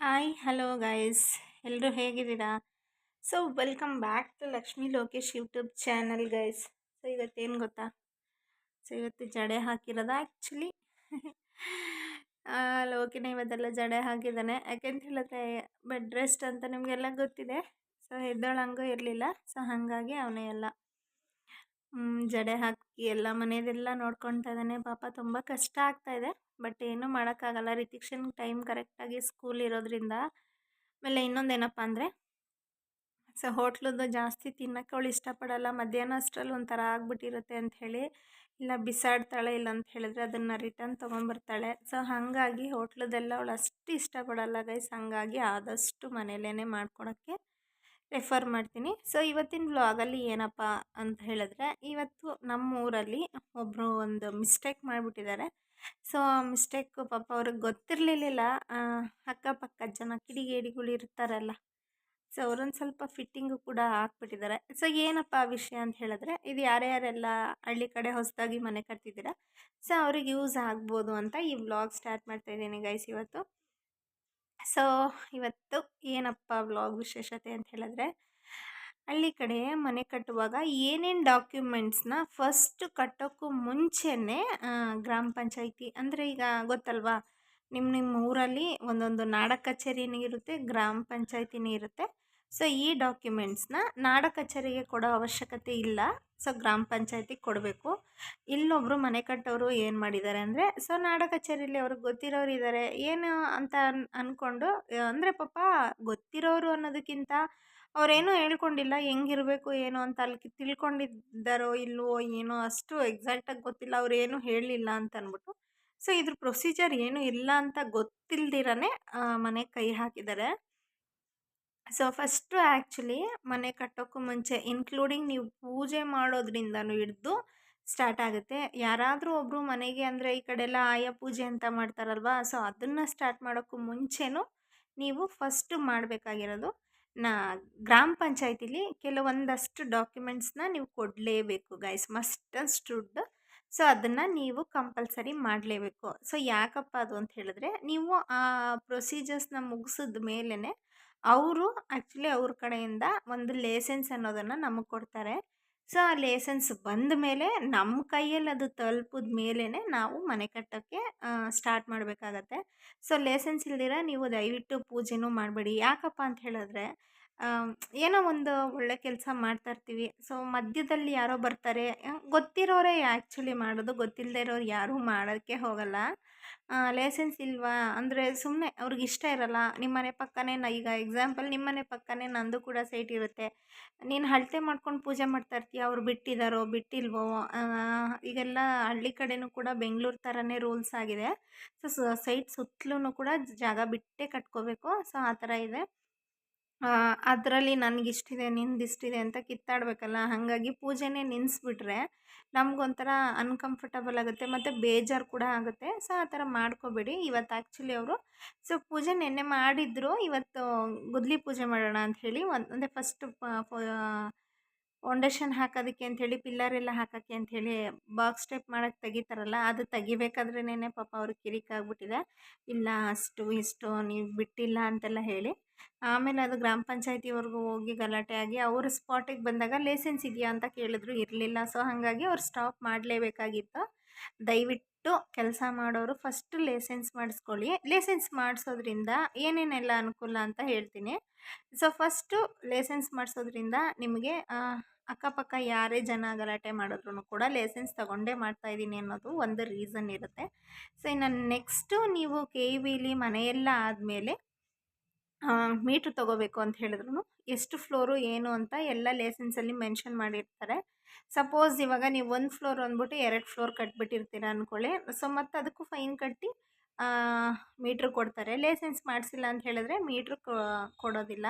Hi hello guys ಎಲ್ಲರೂ ಹೇಗಿದ್ದೀರಾ? So welcome back to Lakshmi Lokesh YouTube channel guys so ಇವತ್ತೇನು ಗೊತ್ತಾ? So ಇವತ್ತು ಜಡೆ ಹಾಕಿರೋದು ಆ್ಯಕ್ಚುಲಿ ಲೋಕಿನ ಇವತ್ತೆಲ್ಲ ಜಡೆ ಹಾಕಿದ್ದಾನೆ. ಯಾಕೆಂತ ಹೇಳಿದ್ರೆ ಬೆಡ್ ರೆಸ್ಟ್ ಅಂತ ನಿಮಗೆಲ್ಲ ಗೊತ್ತಿದೆ. ಸೊ ಎದ್ದೋಳಂಗೂ ಇರಲಿಲ್ಲ. ಸೊ ಹಾಗಾಗಿ ಅವನೇ ಎಲ್ಲ ಜಡೆ ಹಾಕಿ ಎಲ್ಲ ಮನೆಯದೆಲ್ಲ ನೋಡ್ಕೊತಾ ಇದ್ದಾನೆ. ಪಾಪ ತುಂಬ ಕಷ್ಟ ಆಗ್ತಾ ಇದೆ. ಬಟ್ ಏನೂ ಮಾಡೋಕ್ಕಾಗಲ್ಲ. ರಿತಿಕ್ಷನ್ ಟೈಮ್ ಕರೆಕ್ಟಾಗಿ ಸ್ಕೂಲ್ ಇರೋದ್ರಿಂದ. ಆಮೇಲೆ ಇನ್ನೊಂದೇನಪ್ಪ ಅಂದರೆ, ಸೊ ಹೋಟ್ಲದ್ದು ಜಾಸ್ತಿ ತಿನ್ನೋಕ್ಕೆ ಅವಳು ಇಷ್ಟಪಡಲ್ಲ. ಮಧ್ಯಾಹ್ನ ಅಷ್ಟರಲ್ಲಿ ಒಂಥರ ಆಗ್ಬಿಟ್ಟಿರುತ್ತೆ ಅಂತ ಹೇಳಿ, ಇಲ್ಲ ಬಿಸಾಡ್ತಾಳೆ ಇಲ್ಲ ಅಂತ ಹೇಳಿದ್ರೆ ಅದನ್ನು ರಿಟರ್ನ್ ತೊಗೊಂಬರ್ತಾಳೆ ಸೊ ಹಾಗಾಗಿ ಹೋಟ್ಲದೆಲ್ಲ ಅವಳು ಅಷ್ಟು ಇಷ್ಟಪಡಲ್ಲ ಗೈಸ್. ಹಾಗಾಗಿ ಆದಷ್ಟು ಮನೇಲೇ ಮಾಡ್ಕೊಳಕ್ಕೆ ರೆಫರ್ ಮಾಡ್ತೀನಿ. ಸೊ ಇವತ್ತಿನ ಬ್ಲಾಗಲ್ಲಿ ಏನಪ್ಪ ಅಂತ ಹೇಳಿದ್ರೆ, ಇವತ್ತು ನಮ್ಮ ಊರಲ್ಲಿ ಒಬ್ಬರು ಒಂದು ಮಿಸ್ಟೇಕ್ ಮಾಡಿಬಿಟ್ಟಿದ್ದಾರೆ. ಸೊ ಆ ಮಿಸ್ಟೇಕು ಪಾಪ ಅವ್ರಿಗೆ ಗೊತ್ತಿರಲಿಲ್ಲ ಅಕ್ಕಪಕ್ಕ ಜನ, ಕಿಡಿಗೇಡಿಗಳು ಇರ್ತಾರಲ್ಲ. ಸೊ ಅವ್ರೊಂದು ಸ್ವಲ್ಪ ಫಿಟ್ಟಿಂಗು ಕೂಡ ಹಾಕ್ಬಿಟ್ಟಿದ್ದಾರೆ ಸೊ ಏನಪ್ಪ ಆ ವಿಷಯ ಅಂತ ಹೇಳಿದ್ರೆ, ಇದು ಯಾರ್ಯಾರೆಲ್ಲ ಹಳ್ಳಿ ಕಡೆ ಹೊಸದಾಗಿ ಮನೆ ಕಟ್ತಿದ್ದೀರಾ? ಸೊ ಅವ್ರಿಗೆ ಯೂಸ್ ಆಗ್ಬೋದು ಅಂತ ಈ ವ್ಲಾಗ್ ಸ್ಟಾರ್ಟ್ ಮಾಡ್ತಾ ಇದ್ದೀನಿ ಗೈಸ್ ಇವತ್ತು. ಸೊ ಇವತ್ತು ಏನಪ್ಪ ವ್ಲಾಗ್ ವಿಶೇಷತೆ ಅಂತ ಹೇಳಿದ್ರೆ ಹಳ್ಳಿ ಕಡೆ ಮನೆ ಕಟ್ಟುವಾಗ ಏನೇನು ಡಾಕ್ಯುಮೆಂಟ್ಸ್ನ ಫಸ್ಟ್ ಕಟ್ಟೋಕ್ಕೂ ಮುಂಚೆನೇ ಗ್ರಾಮ ಪಂಚಾಯಿತಿ ಅಂದರೆ ಈಗ ಗೊತ್ತಲ್ವಾ? ನಿಮ್ಮ ನಿಮ್ಮ ಊರಲ್ಲಿ ಒಂದೊಂದು ನಾಡ ಕಚೇರಿನೇ ಇರುತ್ತೆ, ಗ್ರಾಮ ಪಂಚಾಯಿತಿನೇ ಇರುತ್ತೆ. ಸೊ, ಈ ಡಾಕ್ಯುಮೆಂಟ್ಸ್ನ ನಾಡ ಕಚೇರಿಗೆ ಕೊಡೋ ಅವಶ್ಯಕತೆ ಇಲ್ಲ. ಸೊ, ಗ್ರಾಮ ಪಂಚಾಯತಿಗೆ ಕೊಡಬೇಕು. ಇಲ್ಲೊಬ್ಬರು ಮನೆ ಕಟ್ಟೋರು ಏನು ಮಾಡಿದ್ದಾರೆ ಅಂದರೆ, ಸೊ, ನಾಡ ಕಚೇರಿಯಲ್ಲಿ ಅವ್ರಿಗೆ ಗೊತ್ತಿರೋರು ಇದ್ದಾರೆ ಏನು ಅಂತ ಅನ್ ಅಂದ್ಕೊಂಡು ಅಂದರೆ ಪಾಪ ಗೊತ್ತಿರೋರು ಅನ್ನೋದಕ್ಕಿಂತ ಅವರೇನೂ ಹೇಳ್ಕೊಂಡಿಲ್ಲ, ಹೆಂಗಿರಬೇಕು, ಏನು ಅಂತ ಅಲ್ಲಿ ತಿಳ್ಕೊಂಡಿದ್ದಾರೋ, ಇಲ್ವೋ, ಏನೋ, ಅಷ್ಟು ಎಕ್ಸಾಕ್ಟಾಗಿ ಗೊತ್ತಿಲ್ಲ ಅವ್ರು ಏನೂ ಹೇಳಲಿಲ್ಲ ಅಂತ ಅಂದ್ಬಿಟ್ಟು. ಸೊ, ಇದ್ರ ಪ್ರೊಸೀಜರ್ ಏನೂ ಇಲ್ಲ ಅಂತ ಗೊತ್ತಿಲ್ದಿರನೇ ಮನೆ ಕೈ ಹಾಕಿದ್ದಾರೆ. ಸೊ, ಫಸ್ಟು ಆ್ಯಕ್ಚುಲಿ ಮನೆ ಕಟ್ಟೋಕ್ಕೂ ಮುಂಚೆ, ಇನ್ಕ್ಲೂಡಿಂಗ್ ನೀವು ಪೂಜೆ ಮಾಡೋದ್ರಿಂದನೂ ಹಿಡಿದು ಸ್ಟಾರ್ಟ್ ಆಗುತ್ತೆ. ಯಾರಾದರೂ ಒಬ್ಬರು ಮನೆಗೆ ಅಂದರೆ, ಈ ಕಡೆ ಎಲ್ಲ ಆಯ ಪೂಜೆ ಅಂತ ಮಾಡ್ತಾರಲ್ವಾ, ಸೊ, ಅದನ್ನು ಸ್ಟಾರ್ಟ್ ಮಾಡೋಕ್ಕೂ ಮುಂಚೆನೂ ನೀವು ಫಸ್ಟು ಮಾಡಬೇಕಾಗಿರೋದು. ನಾ ಗ್ರಾಮ ಪಂಚಾಯತಿಲಿ ಕೆಲವೊಂದಷ್ಟು ಡಾಕ್ಯುಮೆಂಟ್ಸ್ನ ನೀವು ಕೊಡಲೇಬೇಕು guys. Must and should so, ಅದನ್ನು ನೀವು ಕಂಪಲ್ಸರಿ ಮಾಡಲೇಬೇಕು. ಸೊ, ಯಾಕಪ್ಪ ಅದು ಅಂತ ಹೇಳಿದ್ರೆ, ನೀವು ಆ ಪ್ರೊಸೀಜರ್ಸ್ನ ಮುಗಿಸಿದ ಮೇಲೇ ಅವರು ಆ್ಯಕ್ಚುಲಿ ಅವ್ರ ಕಡೆಯಿಂದ ಒಂದು ಲೈಸೆನ್ಸ್ ಅನ್ನೋದನ್ನು ನಮಗೆ ಕೊಡ್ತಾರೆ. ಸೊ, ಆ ಲೇಸನ್ಸ್ ಬಂದ ಮೇಲೆ ನಮ್ಮ ಕೈಯಲ್ಲಿ ಅದು ತಲುಪಿದ ಮೇಲೇ ನಾವು ಮನೆ ಕಟ್ಟೋಕ್ಕೆ ಸ್ಟಾರ್ಟ್ ಮಾಡಬೇಕಾಗತ್ತೆ. ಸೊ ಲೇಸನ್ಸ್ ಇಲ್ದಿರ ನೀವು ದಯವಿಟ್ಟು ಪೂಜೆನೂ ಮಾಡಬೇಡಿ. ಯಾಕಪ್ಪ ಅಂತ ಹೇಳಿದ್ರೆ ಏನೋ ಒಂದು ಒಳ್ಳೆ ಕೆಲಸ ಮಾಡ್ತಾ ಇರ್ತೀವಿ. ಸೊ, ಮಧ್ಯದಲ್ಲಿ ಯಾರೋ ಬರ್ತಾರೆ. ಗೊತ್ತಿರೋರೇ ಆ್ಯಕ್ಚುಲಿ ಮಾಡೋದು ಗೊತ್ತಿಲ್ಲದೆ ಇರೋರು ಯಾರೂ ಮಾಡೋಕ್ಕೆ ಹೋಗಲ್ಲ. ಲೈಸೆನ್ಸ್ ಇಲ್ವಾ? ಅಂದರೆ ಸುಮ್ಮನೆ ಅವ್ರಿಗೆ ಇಷ್ಟ ಇರಲ್ಲ. ನಿಮ್ಮನೆ ಪಕ್ಕನೇ ನ, ಈಗ ಎಕ್ಸಾಂಪಲ್ ನಿಮ್ಮನೆ ಪಕ್ಕನೇ ನಂದು ಕೂಡ ಸೈಟ್ ಇರುತ್ತೆ. ನೀನು ಅಳತೆ ಮಾಡ್ಕೊಂಡು ಪೂಜೆ ಮಾಡ್ತಾ ಇರ್ತೀಯ? ಅವ್ರು ಬಿಟ್ಟಿದ್ದಾರೋ, ಬಿಟ್ಟಿಲ್ವೋ? ಈಗೆಲ್ಲ ಹಳ್ಳಿ ಕಡೆನೂ ಕೂಡ ಬೆಂಗಳೂರು ಥರನೇ ರೂಲ್ಸ್ ಆಗಿದೆ. ಸೊ ಸೈಟ್ ಸುತ್ತಲೂ ಕೂಡ ಜಾಗ ಬಿಟ್ಟೇ ಕಟ್ಕೋಬೇಕು. ಸೊ, ಆ ಥರ ಇದೆ. ಅದರಲ್ಲಿ ನನಗಿಷ್ಟಿದೆ, ನಿಂದಿಷ್ಟಿದೆ ಅಂತ ಕಿತ್ತಾಡಬೇಕಲ್ಲ? ಹಾಗಾಗಿ ಪೂಜೆನೇ ನಿನ್ಸ್ಬಿಟ್ರೆ ನಮಗೊಂಥರ ಅನ್ಕಂಫರ್ಟಬಲ್ ಆಗುತ್ತೆ ಮತ್ತು ಬೇಜಾರು ಕೂಡ ಆಗುತ್ತೆ. ಸೊ ಆ ಥರ ಮಾಡ್ಕೋಬೇಡಿ. ಇವತ್ತು ಆ್ಯಕ್ಚುಲಿ ಅವರು ಸೊ ಪೂಜೆ ನೆನ್ನೆ ಮಾಡಿದ್ರು. ಇವತ್ತು ಗುದ್ಲಿ ಪೂಜೆ ಮಾಡೋಣ ಅಂತ ಹೇಳಿ ಒಂದು, ಅಂದರೆ ಫಸ್ಟ್ ಫೌಂಡೇಶನ್ ಹಾಕೋದಕ್ಕೆ ಅಂಥೇಳಿ ಪಿಲ್ಲರ್ ಎಲ್ಲ ಹಾಕೋಕ್ಕೆ ಅಂಥೇಳಿ ಬಾಕ್ಸ್ ಟೈಪ್ ಮಾಡೋಕ್ಕೆ ತೆಗಿತಾರಲ್ಲ, ಅದು ತೆಗಿಬೇಕಾದ್ರೇನೆ ಪಾಪ ಅವ್ರಿಗೆ ಕಿರಿಕ್ ಆಗ್ಬಿಟ್ಟಿದೆ. ಇಲ್ಲ, ಅಷ್ಟು, ಇಷ್ಟು, ನೀವು ಬಿಟ್ಟಿಲ್ಲ ಅಂತೆಲ್ಲ ಹೇಳಿ ಆಮೇಲೆ ಅದು ಗ್ರಾಮ ಪಂಚಾಯತಿವರೆಗೂ ಹೋಗಿ ಗಲಾಟೆ ಆಗಿ ಅವರು ಸ್ಪಾಟಿಗೆ ಬಂದಾಗ ಲೈಸೆನ್ಸ್ ಇದೆಯಾ ಅಂತ ಕೇಳಿದ್ರು ಇರಲಿಲ್ಲ. ಸೊ ಹಾಗಾಗಿ ಅವ್ರು ಸ್ಟಾಪ್ ಮಾಡಲೇಬೇಕಾಗಿತ್ತು. ದಯವಿಟ್ಟು ಕೆಲಸ ಮಾಡೋರು ಫಸ್ಟ್ ಲೈಸೆನ್ಸ್ ಮಾಡಿಸ್ಕೊಳ್ಳಿ. ಲೈಸೆನ್ಸ್ ಮಾಡಿಸೋದ್ರಿಂದ ಏನೇನೆಲ್ಲ ಅನುಕೂಲ ಅಂತ ಹೇಳ್ತೀನಿ. ಸೊ ಫಸ್ಟು ಲೈಸೆನ್ಸ್ ಮಾಡಿಸೋದ್ರಿಂದ ನಿಮಗೆ ಅಕ್ಕಪಕ್ಕ ಯಾರೇ ಜನ ಗಲಾಟೆ ಮಾಡಿದ್ರು ಕೂಡ ಲೈಸೆನ್ಸ್ ತಗೊಂಡೇ ಮಾಡ್ತಾ ಇದ್ದೀನಿ ಅನ್ನೋದು ಒಂದು ರೀಸನ್ ಇರುತ್ತೆ. ಸೊ ಇನ್ನು ನೆಕ್ಸ್ಟು ನೀವು ಕೆ ಇ ಬಿಲಿ ಮನೆಯೆಲ್ಲ ಆದಮೇಲೆ ಮೀಟ್ರ್ ತೊಗೋಬೇಕು ಅಂತ ಹೇಳಿದ್ರು ಎಷ್ಟು ಫ್ಲೋರು ಏನು ಅಂತ ಎಲ್ಲ ಲೇಸನ್ಸಲ್ಲಿ ಮೆನ್ಷನ್ ಮಾಡಿರ್ತಾರೆ. ಸಪೋಸ್ ಇವಾಗ ನೀವು ಒಂದು ಫ್ಲೋರ್ ಅಂದ್ಬಿಟ್ಟು ಎರಡು ಫ್ಲೋರ್ ಕಟ್ಬಿಟ್ಟಿರ್ತೀರ ಅಂದ್ಕೊಳ್ಳಿ ಸೊ ಮತ್ತು ಅದಕ್ಕೂ ಫೈನ್ ಕಟ್ಟಿ ಮೀಟ್ರ್ ಕೊಡ್ತಾರೆ. ಲೈಸೆನ್ಸ್ ಮಾಡಿಸಿಲ್ಲ ಅಂತ ಹೇಳಿದ್ರೆ ಮೀಟ್ರ್ ಕೊಡೋದಿಲ್ಲ.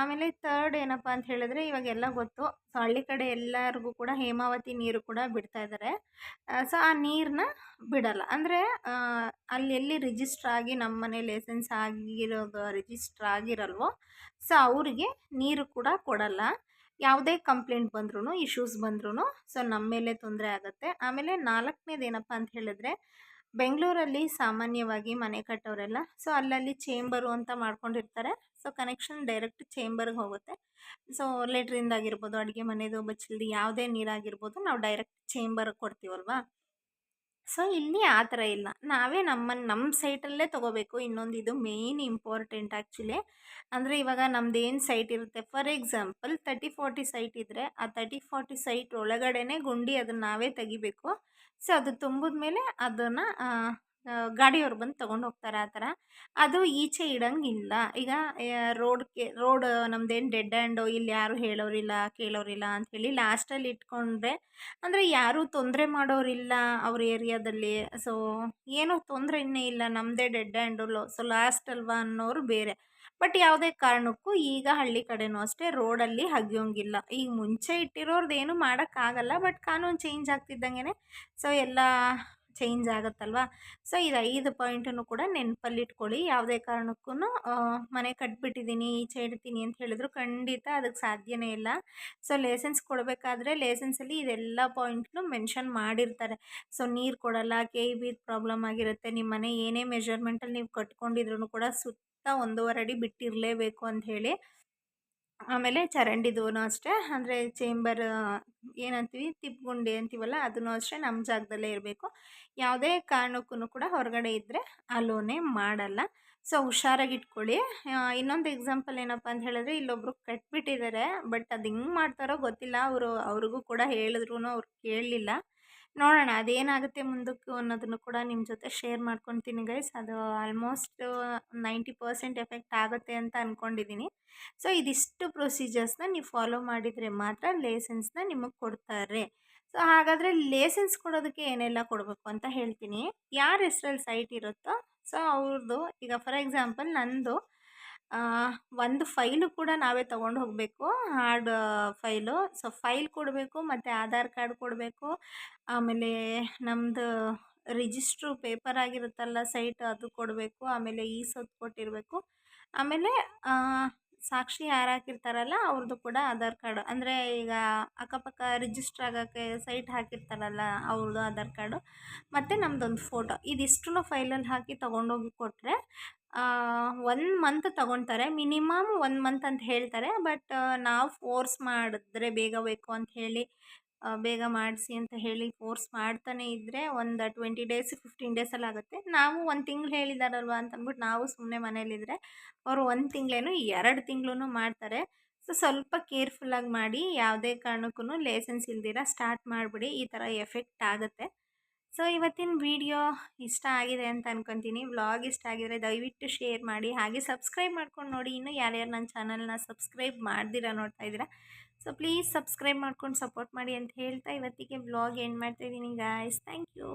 ಆಮೇಲೆ ಥರ್ಡ್ ಏನಪ್ಪ ಅಂತ ಹೇಳಿದ್ರೆ ಇವಾಗೆಲ್ಲ ಗೊತ್ತು, ಸೊ ಹಳ್ಳಿ ಕಡೆ ಎಲ್ಲರಿಗೂ ಕೂಡ ಹೇಮಾವತಿ ನೀರು ಕೂಡ ಬಿಡ್ತಾ ಇದ್ದಾರೆ ಸೊ ಆ ನೀರನ್ನ ಬಿಡಲ್ಲ. ಅಂದರೆ ಅಲ್ಲಿ ಎಲ್ಲಿ ರಿಜಿಸ್ಟ್ರ್ ಆಗಿ ನಮ್ಮ ಮನೆ ಲೈಸೆನ್ಸ್ ಆಗಿರೋದು ರಿಜಿಸ್ಟ್ರ್ ಆಗಿರಲ್ವೋ, ಸೊ ಅವರಿಗೆ ನೀರು ಕೂಡ ಕೊಡಲ್ಲ. ಯಾವುದೇ ಕಂಪ್ಲೇಂಟ್ ಬಂದ್ರೂ ಇಶ್ಯೂಸ್ ಬಂದ್ರೂ ಸೊ ನಮ್ಮ ಮೇಲೆ ತೊಂದರೆ ಆಗುತ್ತೆ. ಆಮೇಲೆ ನಾಲ್ಕನೇದು ಏನಪ್ಪ ಅಂತ ಹೇಳಿದ್ರೆ ಬೆಂಗಳೂರಲ್ಲಿ ಸಾಮಾನ್ಯವಾಗಿ ಮನೆ ಕಟ್ಟೋರೆಲ್ಲ, ಸೊ ಅಲ್ಲಲ್ಲಿ ಚೇಂಬರು ಅಂತ ಮಾಡ್ಕೊಂಡಿರ್ತಾರೆ. ಸೊ ಕನೆಕ್ಷನ್ ಡೈರೆಕ್ಟ್ ಚೇಂಬರ್ಗೆ ಹೋಗುತ್ತೆ. ಸೊ ಲೆಟ್ರಿಂದಾಗಿರ್ಬೋದು ಅಡುಗೆ ಮನೆದು, ಬಚ್ಚಲ್ದು, ಯಾವುದೇ ನೀರಾಗಿರ್ಬೋದು, ನಾವು ಡೈರೆಕ್ಟ್ ಚೇಂಬರ್ಗೆ ಕೊಡ್ತೀವಲ್ವಾ? ಸೊ, ಇಲ್ಲಿ ಆ ಥರ ಇಲ್ಲ. ನಾವೇ ನಮ್ಮನ್ನು ನಮ್ಮ ಸೈಟಲ್ಲೇ ತೊಗೋಬೇಕು. ಇನ್ನೊಂದು ಇದು ಮೇಯ್ನ್ ಇಂಪಾರ್ಟೆಂಟ್ ಆ್ಯಕ್ಚುಲಿ ಅಂದರೆ ಇವಾಗ ನಮ್ದೇನು ಸೈಟ್ ಇರುತ್ತೆ? For example thirty forty site ಇದ್ದರೆ ಆ ತರ್ಟಿ ಫಾರ್ಟಿ ಸೈಟ್ ಒಳಗಡೆನೇ ಗುಂಡಿ ಅದನ್ನು ನಾವೇ ತೆಗಿಬೇಕು. ಸೊ, ಅದು ತುಂಬಿದ ಮೇಲೆ ಅದನ್ನು ಗಾಡಿಯವ್ರು ಬಂದು ತೊಗೊಂಡು ಹೋಗ್ತಾರೆ ಆ ಥರ. ಅದು ಈಚೆ ಇಡಂಗಿಲ್ಲ. ಈಗ ರೋಡ್ಗೆ ರೋಡ್ ನಮ್ದೇನು ಡೆಡ್ ಆ್ಯಂಡು ಇಲ್ಲಿ ಯಾರು ಹೇಳೋರಿಲ್ಲ, ಕೇಳೋರಿಲ್ಲ ಅಂಥೇಳಿ ಲಾಸ್ಟಲ್ಲಿ ಇಟ್ಕೊಂಡ್ರೆ, ಅಂದರೆ ಯಾರೂ ತೊಂದರೆ ಮಾಡೋರಿಲ್ಲ ಅವ್ರ ಏರಿಯಾದಲ್ಲಿ. ಸೊ ಏನೂ ತೊಂದರೆನೇ ಇಲ್ಲ. ನಮ್ಮದೇ dead and low so last ಅಲ್ವಾ ಅನ್ನೋರು ಬೇರೆ. ಬಟ್ ಯಾವುದೇ ಕಾರಣಕ್ಕೂ ಈಗ ಹಳ್ಳಿ ಕಡೆನೂ ಅಷ್ಟೇ ರೋಡಲ್ಲಿ ಹಗಿಯೋಂಗಿಲ್ಲ. ಈಗ ಮುಂಚೆ ಇಟ್ಟಿರೋರ್ದು ಏನೂ ಮಾಡೋಕ್ಕಾಗಲ್ಲ ಬಟ್ ಕಾನೂನು ಚೇಂಜ್ ಆಗ್ತಿದ್ದಂಗೆ ಸೊ ಎಲ್ಲ ಚೇಂಜ್ ಆಗುತ್ತಲ್ವ? ಸೊ ಇದು ಐದು ಪಾಯಿಂಟನ್ನು ಕೂಡ ನೆನಪಲ್ಲಿಟ್ಕೊಳ್ಳಿ. ಯಾವುದೇ ಕಾರಣಕ್ಕೂ ಮನೆ ಕಟ್ಬಿಟ್ಟಿದ್ದೀನಿ ಈಚೆ ಇಡ್ತೀನಿ ಅಂತ ಹೇಳಿದ್ರು ಖಂಡಿತ ಅದಕ್ಕೆ ಸಾಧ್ಯನೇ ಇಲ್ಲ. ಸೊ ಲೇಸನ್ಸ್ ಕೊಡಬೇಕಾದ್ರೆ ಲೇಸನ್ಸಲ್ಲಿ ಇದೆಲ್ಲ ಪಾಯಿಂಟ್ನು ಮೆನ್ಷನ್ ಮಾಡಿರ್ತಾರೆ. ಸೊ ನೀರು ಕೊಡಲ್ಲ ಕೆ ಬಿ ಪ್ರಾಬ್ಲಮ್ ಆಗಿರುತ್ತೆ ನಿಮ್ಮ ಮನೆ ಏನೇ ಮೆಜರ್ಮೆಂಟಲ್ಲಿ ನೀವು ಕಟ್ಕೊಂಡಿದ್ರು ಕೂಡ ಸುತ್ತ ಒಂದೂವರೆ ಅಡಿ ಬಿಟ್ಟಿರಲೇಬೇಕು ಅಂತ ಹೇಳಿ. ಆಮೇಲೆ ಚರಂಡಿದೂ ಅಷ್ಟೇ. ಅಂದರೆ ಚೇಂಬರ್ ಏನಂತೀವಿ ತಿಪ್ಪುಗುಂಡಿ ಅಂತೀವಲ್ಲ ಅದನ್ನು ಅಷ್ಟೇ ನಮ್ಮ ಜಾಗದಲ್ಲೇ ಇರಬೇಕು. ಯಾವುದೇ ಕಾರಣಕ್ಕೂ ಕೂಡ ಹೊರಗಡೆ ಇದ್ದರೆ ಅಲೋನೆ ಮಾಡಲ್ಲ. ಸೊ, ಹುಷಾರಾಗಿ ಇಟ್ಕೊಳ್ಳಿ. ಇನ್ನೊಂದು ಎಕ್ಸಾಂಪಲ್ ಏನಪ್ಪ ಅಂತ ಹೇಳಿದ್ರೆ, ಇಲ್ಲೊಬ್ರು ಕಟ್ಬಿಟ್ಟಿದ್ದಾರೆ ಬಟ್ ಅದು ಹೆಂಗೆ ಮಾಡ್ತಾರೋ ಗೊತ್ತಿಲ್ಲ. ಅವರು, ಅವ್ರಿಗೂ ಕೂಡ ಹೇಳಿದ್ರು ಅವ್ರು ಕೇಳಲಿಲ್ಲ. ನೋಡೋಣ ಅದೇನಾಗುತ್ತೆ ಮುಂದಕ್ಕೆ ಅನ್ನೋದನ್ನು ಕೂಡ ನಿಮ್ಮ ಜೊತೆ ಶೇರ್ ಮಾಡ್ಕೊತೀನಿ ಗೈಸ್ ಅದು ಆಲ್ಮೋಸ್ಟ್ ನೈಂಟಿ ಪರ್ಸೆಂಟ್ ಎಫೆಕ್ಟ್ ಆಗುತ್ತೆ ಅಂತ ಅಂದ್ಕೊಂಡಿದ್ದೀನಿ ಸೊ ಇದಿಷ್ಟು ಪ್ರೊಸೀಜರ್ಸ್ನ ನೀವು ಫಾಲೋ ಮಾಡಿದರೆ ಮಾತ್ರ ಲೇಸನ್ಸ್ನ ನಿಮಗೆ ಕೊಡ್ತಾರೆ. ಸೊ ಹಾಗಾದರೆ ಲೇಸನ್ಸ್ ಕೊಡೋದಕ್ಕೆ ಏನೆಲ್ಲ ಕೊಡಬೇಕು ಅಂತ ಹೇಳ್ತೀನಿ. ಯಾರ ಹೆಸ್ರಲ್ಲಿ ಸೈಟ್ ಇರುತ್ತೋ ಸೊ ಅವ್ರದ್ದು ಈಗ ಫಾರ್ ಎಕ್ಸಾಂಪಲ್ ನಂದು ಒಂದು ಫೈಲು ಕೂಡ ನಾವೇ ತೊಗೊಂಡು ಹೋಗಬೇಕು. Hard file. ಸೊ, ಫೈಲ್ ಕೊಡಬೇಕು, ಮತ್ತು ಆಧಾರ್ ಕಾರ್ಡ್ ಕೊಡಬೇಕು. ಆಮೇಲೆ ನಮ್ಮದು ರಿಜಿಸ್ಟ್ರು ಪೇಪರ್ ಆಗಿರುತ್ತಲ್ಲ, ಸೈಟ್ ಅದು ಕೊಡಬೇಕು. ಆಮೇಲೆ ಈ ಸೊತ್ತು ಕೊಟ್ಟಿರಬೇಕು. ಆಮೇಲೆ ಸಾಕ್ಷಿ ಯಾರು ಹಾಕಿರ್ತಾರಲ್ಲ ಅವ್ರದ್ದು ಕೂಡ ಆಧಾರ್ ಕಾರ್ಡ್. ಅಂದರೆ ಈಗ ಅಕ್ಕಪಕ್ಕ ರಿಜಿಸ್ಟ್ರ್ ಆಗೋಕ್ಕೆ ಸೈಟ್ ಹಾಕಿರ್ತಾರಲ್ಲ ಅವ್ರದ್ದು ಆಧಾರ್ ಕಾರ್ಡು. ಮತ್ತು ನಮ್ಮದೊಂದು ಫೋಟೋ. ಇದಿಷ್ಟು ಫೈಲಲ್ಲಿ ಹಾಕಿ ತೊಗೊಂಡೋಗಿ ಕೊಟ್ಟರೆ ಒನ್ ಮಂತ್ ತಗೊತಾರೆ. ಮಿನಿಮಮ್ ಒನ್ ಮಂತ್ ಅಂತ ಹೇಳ್ತಾರೆ. ಬಟ್ ನಾವು ಫೋರ್ಸ್ ಮಾಡಿದ್ರೆ ಬೇಗ ಬೇಕು ಅಂತ ಹೇಳಿ ಬೇಗ ಮಾಡಿಸಿ ಅಂತ ಹೇಳಿ ಫೋರ್ಸ್ ಮಾಡ್ತಾನೆ ಇದ್ದರೆ ಒಂದು ಟ್ವೆಂಟಿ ಡೇಸ್ ಫಿಫ್ಟೀನ್ ಡೇಸಲ್ಲಿ ಆಗುತ್ತೆ. ನಾವು ಒಂದು ತಿಂಗ್ಳು ಹೇಳಿದಾರಲ್ವ ಅಂತ ಅಂದ್ಬಿಟ್ಟು ನಾವು ಸುಮ್ಮನೆ ಮನೇಲಿದ್ದರೆ ಅವರು ಒಂದು ತಿಂಗಳೇನು ಎರಡು ತಿಂಗಳು ಮಾಡ್ತಾರೆ. ಸೊ ಸ್ವಲ್ಪ ಕೇರ್ಫುಲ್ಲಾಗಿ ಮಾಡಿ, ಯಾವುದೇ ಕಾರಣಕ್ಕೂ ಲೈಸೆನ್ಸ್ ಇಲ್ದಿರ ಸ್ಟಾರ್ಟ್ ಮಾಡಿಬಿಡಿ. ಈ ಥರ ಎಫೆಕ್ಟ್ ಆಗುತ್ತೆ. ಸೊ, ಇವತ್ತಿನ ವಿಡಿಯೋ ಇಷ್ಟ ಆಗಿದೆ ಅಂತ ಅನ್ಕೊತೀನಿ. ವ್ಲಾಗ್ ಇಷ್ಟ ಆಗಿದರೆ ದಯವಿಟ್ಟು ಶೇರ್ ಮಾಡಿ. ಹಾಗೆ ಸಬ್ಸ್ಕ್ರೈಬ್ ಮಾಡ್ಕೊಂಡು ನೋಡಿ. ಇನ್ನೂ ಯಾರ್ಯಾರು ನನ್ನ ಚಾನಲ್ನ ಸಬ್ಸ್ಕ್ರೈಬ್ ಮಾಡ್ದಿರ ನೋಡ್ತಾ ಇದ್ದೀರಾ? ಸೊ, ಪ್ಲೀಸ್ ಸಬ್ಸ್ಕ್ರೈಬ್ ಮಾಡ್ಕೊಂಡು ಸಪೋರ್ಟ್ ಮಾಡಿ ಅಂತ ಹೇಳ್ತಾ ಇವತ್ತಿಗೆ ವ್ಲಾಗ್ ಎಂಡ್ ಮಾಡ್ತಾಯಿದ್ದೀನಿ ಗಾಯ್ಸ್ ಥ್ಯಾಂಕ್ ಯು.